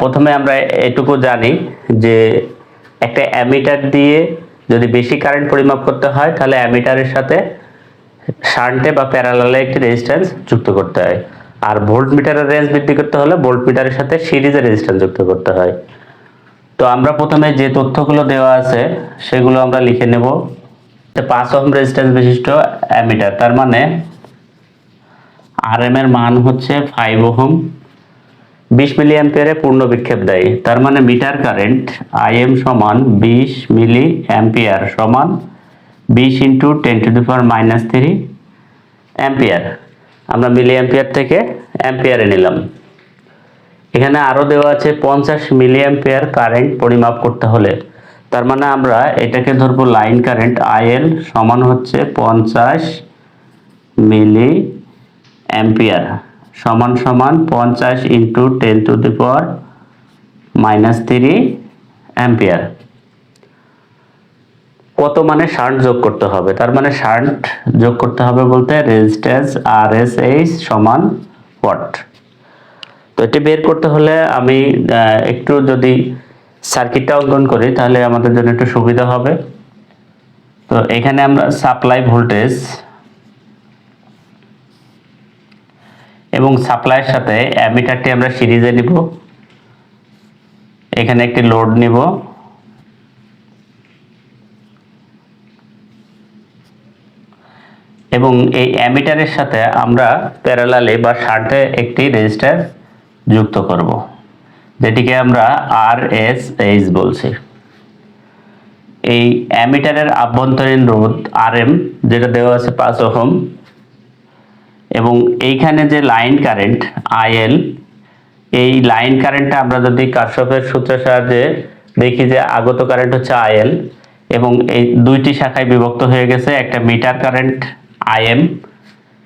প্রথমে আমরা এটুকু জানি যে একটা অ্যামিটার দিয়ে যদি বেশি কারেন্ট পরিমাপ করতে হয়, তাহলে অ্যামিটারের সাথে শান্টে বা প্যারালালে একটি রেজিস্ট্যান্স যুক্ত করতে হয়। আর ভোল্ট মিটারের রেঞ্জ বৃদ্ধি করতে হলে ভোল্ট মিটারের সাথে সিরিজে রেজিস্ট্যান্স যুক্ত করতে হয়। তো আমরা প্রথমে যে তথ্যগুলো দেওয়া আছে, সেগুলো আমরা লিখে নেব। পাঁচ ওহম রেজিস্ট্যান্স বিশিষ্ট অ্যামিটার, তার মানে আর এম এর মান হচ্ছে ফাইভ ওহম বিশ মিলি অ্যাম্পিয়ারে পূর্ণ বিক্ষেপ দেয়। তার মানে মিটার কারেন্ট আই এম সমান বিশ মিলি অ্যাম্পিয়ার সমান বিশ into ten to the power minus three ampere. আমরা মিলি অ্যাম্পিয়ার থেকে অ্যাম্পিয়ারে নিলাম। এখানে আরও দেওয়া আছে পঞ্চাশ মিলি অ্যাম্পিয়ার কারেন্ট পরিমাপ করতে হলে। তার মানে আমরা এটাকে ধরবো লাইন কারেন্ট আইএল সমান হচ্ছে পঞ্চাশ মিলি অ্যাম্পিয়ার। সমান সমান পঞ্চাশ into ten to the power minus three ampere কত মানে শান্ট যোগ করতে হবে? তার মানে শান্ট যোগ করতে হবে বলতে রেজিস্ট্যান্স আর এস এইচ সমান ওয়াট তো এটি বের করতে হলে আমি একটু যদি সার্কিটটা অঙ্কন করি, তাহলে আমাদের জন্য একটু সুবিধা হবে। তো এখানে আমরা সাপ্লাই ভোল্টেজ এবং সাপ্লাইয়ের সাথে অ্যামিটারটি আমরা সিরিজে নিব। এখানে একটি লোড নিব। এবং এই অ্যামিটারের সাথে আমরা প্যারালালে বা শার্টে একটি রেজিস্টার যুক্ত করব, যেটিকে আমরা আর এস এইচ বলছি। এই অ্যামিটারের আভ্যন্তরীণ রোধ আর এম যেটা দেওয়া আছে পাঁচ ওহম এবং এইখানে যে লাইন কারেন্ট আইএল এই লাইন কারেন্টটা আমরা যদি কারশফের সূত্রের সাহায্যে দেখি যে আগত কারেন্ট হচ্ছে আইএল এবং এই দুইটি শাখায় বিভক্ত হয়ে গেছে, একটা মিটার কারেন্ট আইএম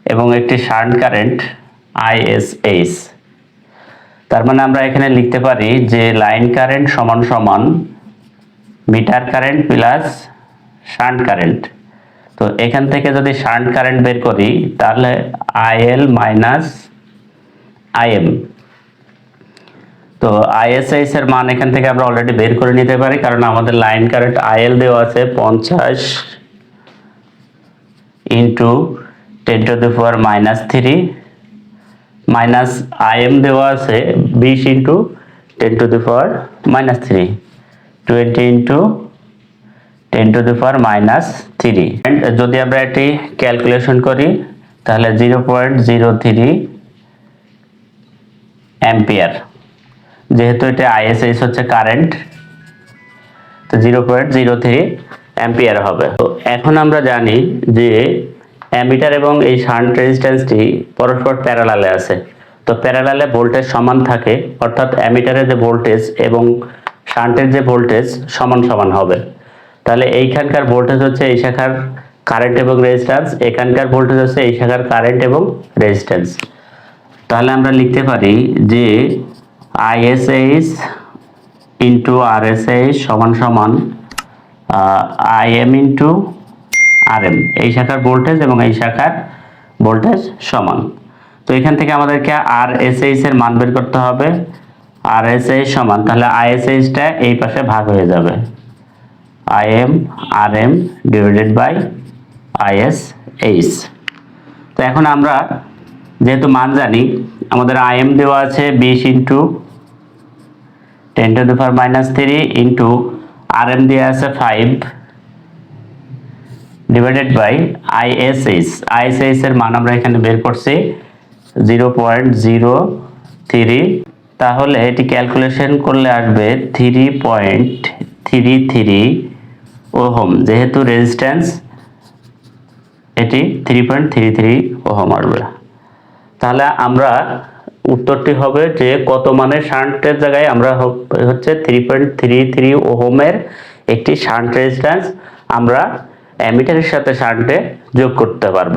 এবং একটি শান্ট কারেন্ট আইএসএইচ তার মানে আমরা এখানে লিখতে পারি যে লাইন কারেন্ট সমান সমান meter current plus shunt current তো এখান থেকে যদি শান্ট কারেন্ট বের করি, তাহলে আইএল মাইনাস আইএম তো আইএসআইস এর মান এখান থেকে আমরা অলরেডি বের করে নিতে পারি, কারণ আমাদের লাইন কারেন্ট আইএল দেওয়া আছে পঞ্চাশ into ten to the power minus three minus I M দেওয়া আছে বিশ into ten to the power minus three twenty into ten to the power minus three. যদি আমরা এটি ক্যালকুলেশন করি, তাহলে zero point zero three ampere. যেহেতু এটা আইএসএস হচ্ছে কারেন্ট, তো zero point zero three ampere হবে। তো এখন আমরা জানি যে অ্যামিটার এবং এই শান্ট রেজিস্ট্যান্সটি পরস্পর প্যারালালে আছে। তো প্যারালালে ভোল্টেজ সমান থাকে, অর্থাৎ অ্যামিটারের যে ভোল্টেজ এবং শান্টের যে ভোল্টেজ সমান সমান হবে। তাহলে এইখানকার ভোল্টেজ হচ্ছে এই শাখার কারেন্ট এবং রেজিস্ট্যান্স এখানকার ভোল্টেজ হচ্ছে এই শাখার কারেন্ট এবং রেজিস্ট্যান্স তাহলে আমরা লিখতে পারি যে আইএসএইচ ইন্টু আরএসএইচ সমান সমান আইএম ইন্টু আরএম এই শাখার ভোল্টেজ এবং এই শাখার ভোল্টেজ সমান। তো এখান থেকে আমাদেরকে আর এসএইচ এর মান বের করতে হবে। আর এসএইচ সমান, তাহলে আইএসএইচটা এই পাশে ভাগ হয়ে যাবে। I M R M divided by I S H তো এখন আমরা যেহেতু মান জানি, আমাদের আইএম দেওয়া আছে বিশ into ten to the power minus three into R M দেওয়া আছে five divided by I S H I S H এর মান আমরা এখানে বের করছি জিরো পয়েন্ট জিরো থ্রি তাহলে এটি ক্যালকুলেশন করলে আসবে three point three three ohm. যেহেতু রেজিস্ট্যান্স এটি three point three three ohm আসবে। তাহলে আমরা উত্তরটি হবে যে কত মানের শান্টের জায়গায় আমরা হচ্ছে থ্রি পয়েন্ট থ্রি থ্রি ওহমের একটি শান্ট রেজিস্ট্যান্স আমরা অ্যামিটারের সাথে শান্টে যোগ করতে পারব।